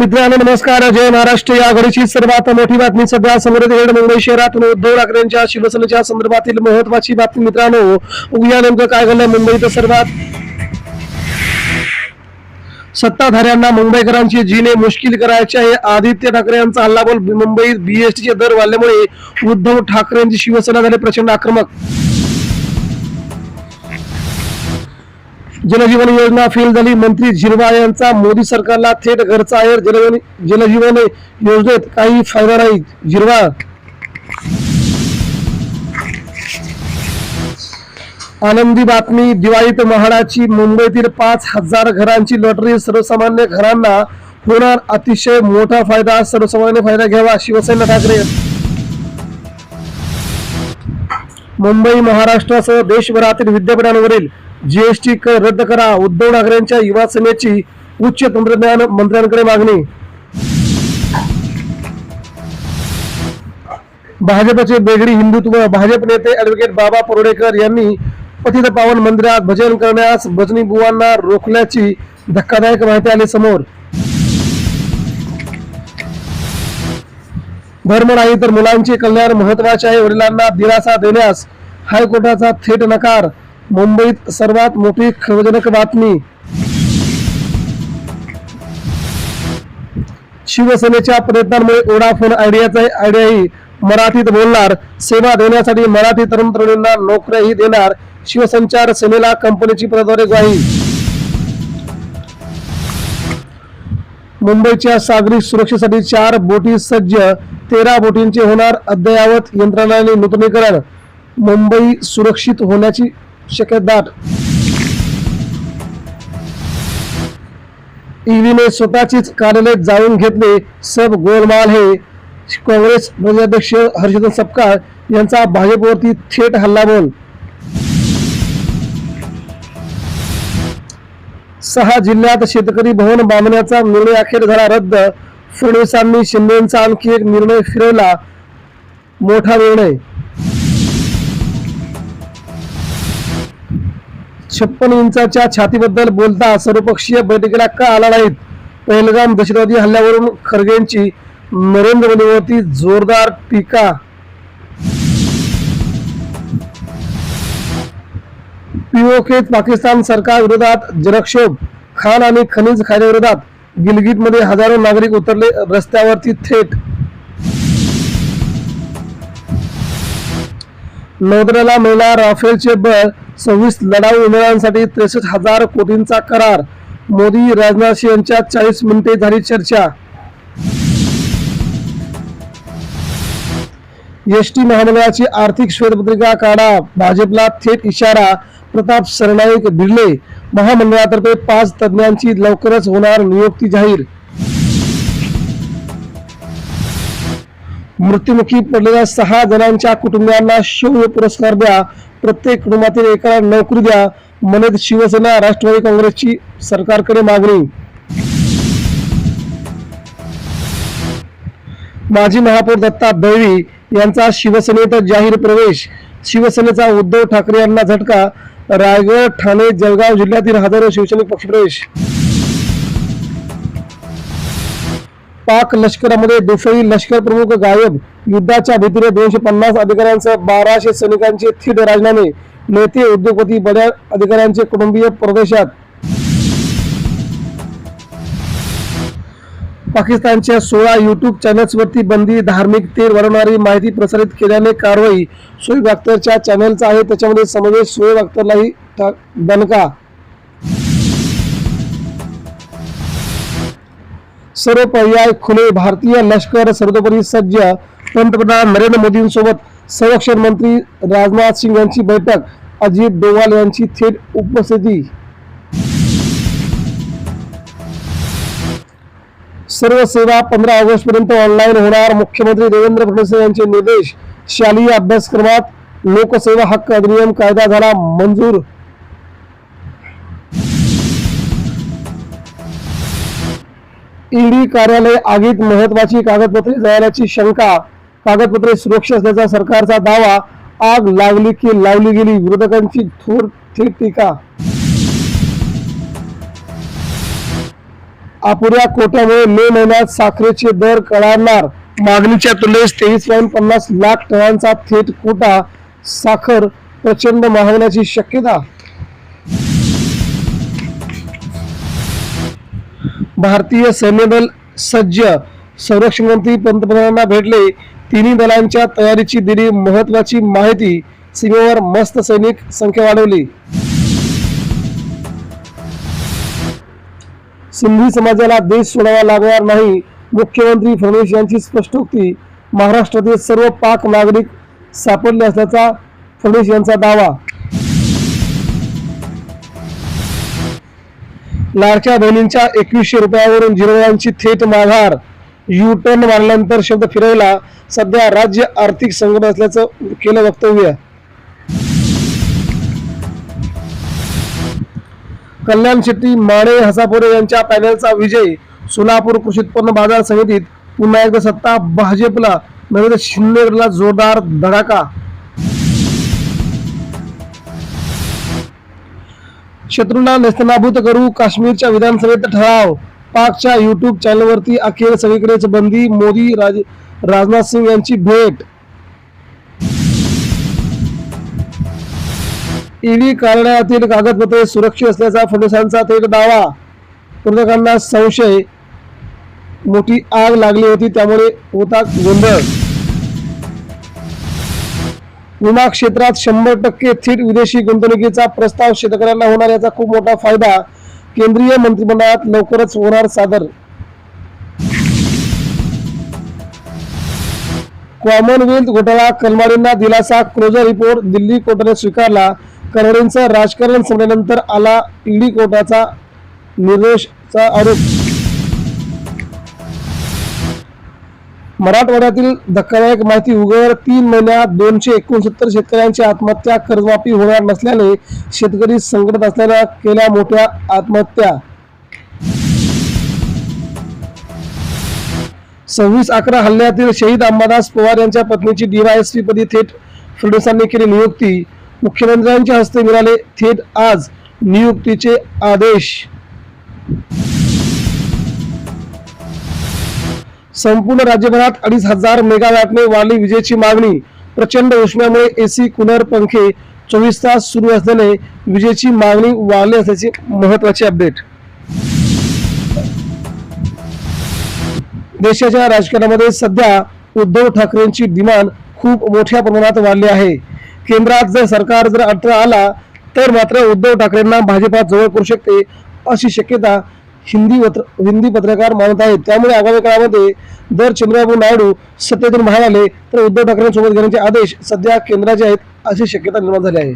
मित्रांनो नमस्कार. जय महाराष्ट्र. या घडीची सर्वात मोठी बातमी सध्या समोर मुंबई शहरातून उद्धव ठाकरेंच्या शिवसेनेच्या संदर्भातील महत्वाची बातमी मित्रांनो उद्या नेमकं काय घडलं? मुंबईत सर्वात सत्ताधाऱ्यांना मुंबईकरांची जीने मुश्किल करायचे आहे. आदित्य ठाकरे यांचा हल्लाबोल मुंबईत बीएसटीचे दर वाढल्यामुळे उद्धव ठाकरेंची शिवसेना झाले प्रचंड आक्रमक. जलजीवन योजना फेल झाली. मंत्री झिरवा यांचा मोदी सरकारला थेट घरचा आहेर. जलजीवन जलजीवन योजनेत काही फायदा नाही. झिरवा आनंदी बातमी. दिवाळीत महाडाची मुंबईतील पाच हजार घरांची लॉटरी सर्वसामान्य घरांना होणार अतिशय मोठा फायदा. सर्वसामान्य फायदा घ्यावा शिवसेना ठाकरे. मुंबई महाराष्ट्रासह देशभरातील विद्यापीठांवरील जीएसटी कर रद्द करा. उद्धव ठाकरेंच्या युवा सेनेची उच्च तंत्रज्ञान मंत्र्यांकडे मागणी. भाजपचे बेगडी हिंदुत्व. भाजप नेते ऍडव्होकेट बाबा परोडेकर यांनी पतित पावन मंदिरात भजन करण्यास भजनी बुवांना रोखल्याची धक्कादायक माहिती आली समोर. धर्म नाही तर मुलांचे कल्याण महत्त्वाचे आहे. वडिलांना दिलासा देण्यास हायकोर्टाचा थेट नकार. मुंबईत सर्वात मोठी खळबळजनक बातमी. शिवसेनेच्या प्रयत्नांमुळे ओडाफोन आयडियाचा आयडियाही मराठीत बोलणार. सेवा देण्यासाठी मराठी तरुण तरुणींना नोकऱ्याही देणार. शिवसंचार सेनेला कंपनीची पदाद्वारे ग्वाही. मुंबईच्या सागरी सुरक्षेसाठी चार बोटी सज्ज तेरा बोटींचे होणार अद्ययावत यंत्रणाने नूतनीकरण. मुंबई सुरक्षित होण्याची शक्यता दाट ईव्हीने स्वतःचीच कार्यालय जाळून घेतले सब गोलमाल हे. काँग्रेस प्रदेशाध्यक्ष हर्षवर्धन सपकाळ यांचा भाजपवरती थेट हल्लाबोल. सहा जिल्ह्यात शेतकरी भवन बांधण्याचा निर्णय अखेर झाला रद्द. फडणवीसांनी शिंदेचा आणखी एक निर्णय फिरवला. मोठा निर्णय. छप्पन इंचाच्या छातीबद्दल बोलता सर्वपक्षीय बैठकीला का आला नाहीत पहलगाम दहशतवादी हल्ल्यावरून खरगेंची नरेंद्र मोदीवरती जोरदार टीका. पीओकेत पाकिस्तान सरकार विरोधात जनक्षोभ. खान आणि खनिज खाण्याविरोधात गिलगिटमध्ये हजारो नागरिक उतरले रस्त्यावरती थेट. नौदलाला मिळणार राफेलचे बळ सव्वीस लढाऊ विमानांसाठी त्रेसष्ट हजार कोटींचा करार. मोदी राजनाथ सिंह यांच्या चाळीस मिनिटे झाली चर्चा. एस टी महामंडळाची आर्थिक श्वेतपत्रिका काढा. भाजपला थेट इशारा. प्रताप सरनाईक भिडले. महामंडळातर्फे पाच तज्ञांची लवकरच होणार नियुक्ती जाहीर. मृत्युमुखी पडलेल्या सहा जणांच्या कुटुंबियांना शौर्य पुरस्कार द्या. प्रत्येक कुटुंबातील एकाला नोकरी द्या म्हणत शिवसेना राष्ट्रवादी काँग्रेसची सरकारकडे मागणी. माजी महापौर दत्ता दळवी यांचा शिवसेनेत जाहीर प्रवेश. शिवसेनेचा उद्धव ठाकरे यांना झटका. रायगड ठाणे जळगाव जिल्ह्यातील हजारो शिवसैनिक पक्षप्रवेश पाक लष्करामध्ये दुफई लष्कर प्रमुख गायब. युद्धाच्या भीतीने दोनशे पन्नास अधिकाऱ्यांसह बाराशे सैनिकांचे थेट राजीनामे नेते उद्योगपती बड्या अधिकाऱ्यांचे कुटुंबीय प्रदेशात. पाकिस्तानच्या सोळा युट्यूब चॅनल्सवरती बंदी धार्मिक तेल वाढवणारी माहिती प्रसारित केल्याने कारवाई शोएब अख्तरच्या चॅनलचा आहे. त्याच्यामध्ये समावेश शोएब अख्तरलाही टा- दणका सर्व पर्याय खुले भारतीय लष्कर सर्वतोपरी सज्ज पंतप्रधान नरेंद्र मोदींसोबत संरक्षण मंत्री राजनाथ सिंग यांची बैठक. अजित डोवाल यांची थेट उपस्थिती. सर्व सेवा पंधरा ऑगस्ट पर्यंत ऑनलाईन होणार. मुख्यमंत्री देवेंद्र फडणवीस यांचे निर्देश. शालेय अभ्यासक्रमात लोकसेवा हक्क अधिनियम कायदा झाला मंजूर. ईडी कार्यालय आगीत महत्वाची कागदपत्रे जळाल्याची शंका कागदपत्रे सुरक्षित असल्याचा सरकारचा दावा आग लागली की लावली गेली विरोधकांची थोर थेट टीका. अपुऱ्या कोट्यामुळे मे महिन्यात साखरेचे दर कळणार. मागणीच्या तुलनेत तेवीस पॉईंट पन्नास लाख टनांचा थेट कोटा साखर प्रचंड महागण्याची शक्यता. भारतीय सैन्यदल सज्ज संरक्षण मंत्री पंतप्रधानांना भेटले. तिन्ही दलांच्या तयारीची दिली महत्वाची माहिती. सीमेवर मस्त सैनिक संख्या वाढवली. सिंधी समाजाला देश सोडावा लागणार नाही मुख्यमंत्री फडणवीस यांची स्पष्टोक्ती महाराष्ट्रातील सर्व पाक नागरिक सापडले असल्याचा फडणवीस यांचा दावा. लाडक्या बहिणींच्या एकवीसशे रुपयावरून जिरोळांची थेट माघार. यू टर्न मारल्यानंतर शब्द फिरवला. सध्या राज्य आर्थिक संकट असल्याचं केलं वक्तव्य. कल्याण शेट्टी माने हसापुरे यांच्या पॅनलचा विजय. सोलापूर कृषी उत्पन्न बाजार समितीत पुन्हा एकदा सत्ता. भाजपला नरेंद्र शिंदेला जोरदार धडाका. शत्रूंना नेस्तनाभूत करू काश्मीरच्या विधानसभेत ठराव. पाकच्या युट्यूब चॅनलवरती अखेर सगळीकडेच बंदी मोदी राज राजनाथ सिंग यांची भेट. ईडी कार्यालयातील कागदपत्रे सुरक्षित असल्याचा फडणवीसांचा थेट दावा. पूर्णकांना संशय. मोठी आग लागली होती त्यामुळे होता गोंधळ. विमा क्षेत्रात शंभर टक्के थेट विदेशी गुंतवणुकीचा प्रस्ताव शेतकऱ्यांना होणार याचा खूप मोठा फायदा केंद्रीय मंत्रिमंडळात लवकरच होणार सादर. कॉमनवेल्थ घोटाळा कलमाडींना दिलासा क्लोजर रिपोर्ट दिल्ली कोर्टाने स्वीकारला. कलमाडींचं राजकारण संपल्यानंतर आला ईडी कोर्टाचा निर्देशचा आरोप. मराठवाड्यातील धक्कादायक माहिती उघड तीन महिन्यात दोनशे एकोणसत्तर शेतकऱ्यांची आत्महत्या कर्जमाफी होणार नसल्याने शेतकरी संकटात असल्यानं केल्या मोठ्या आत्महत्या. सव्वीस अकरा हल्ल्यातील शहीद अंबादास पवार यांच्या पत्नीची डीवायएसपी पदी थेट फडणवीसांनी केली नियुक्ती. मुख्यमंत्र्यांच्या हस्ते मिळाले थेट आज नियुक्तीचे आदेश. संपूर्ण राज्यभरात अडीच हजार मेगावॅटने वाढली विजेची मागणी. प्रचंड उष्म्यामुळे एसी कूलर पंखे चोवीस तास सुरू असल्याने विजेची मागणी वाढली असल्याची महत्वाची अपडेट देशाच्या राजकारणामध्ये सध्या उद्धव ठाकरेंची डिमांड खूप मोठ्या प्रमाणात वाढली आहे. केंद्रात जर सरकार जर अडथळा आला तर मात्र उद्धव ठाकरेंना भाजपात जवळ करू शकते अशी शक्यता हिंदी पत्र हिंदी पत्रकार मानत आहेत. त्यामुळे आगामी काळामध्ये जर चंद्रबाबू नायडू सत्तेतून बाहेर आले तर उद्धव ठाकरेंसोबत घेण्याचे आदेश सध्या केंद्राचे आहेत अशी शक्यता निर्माण झाली आहे.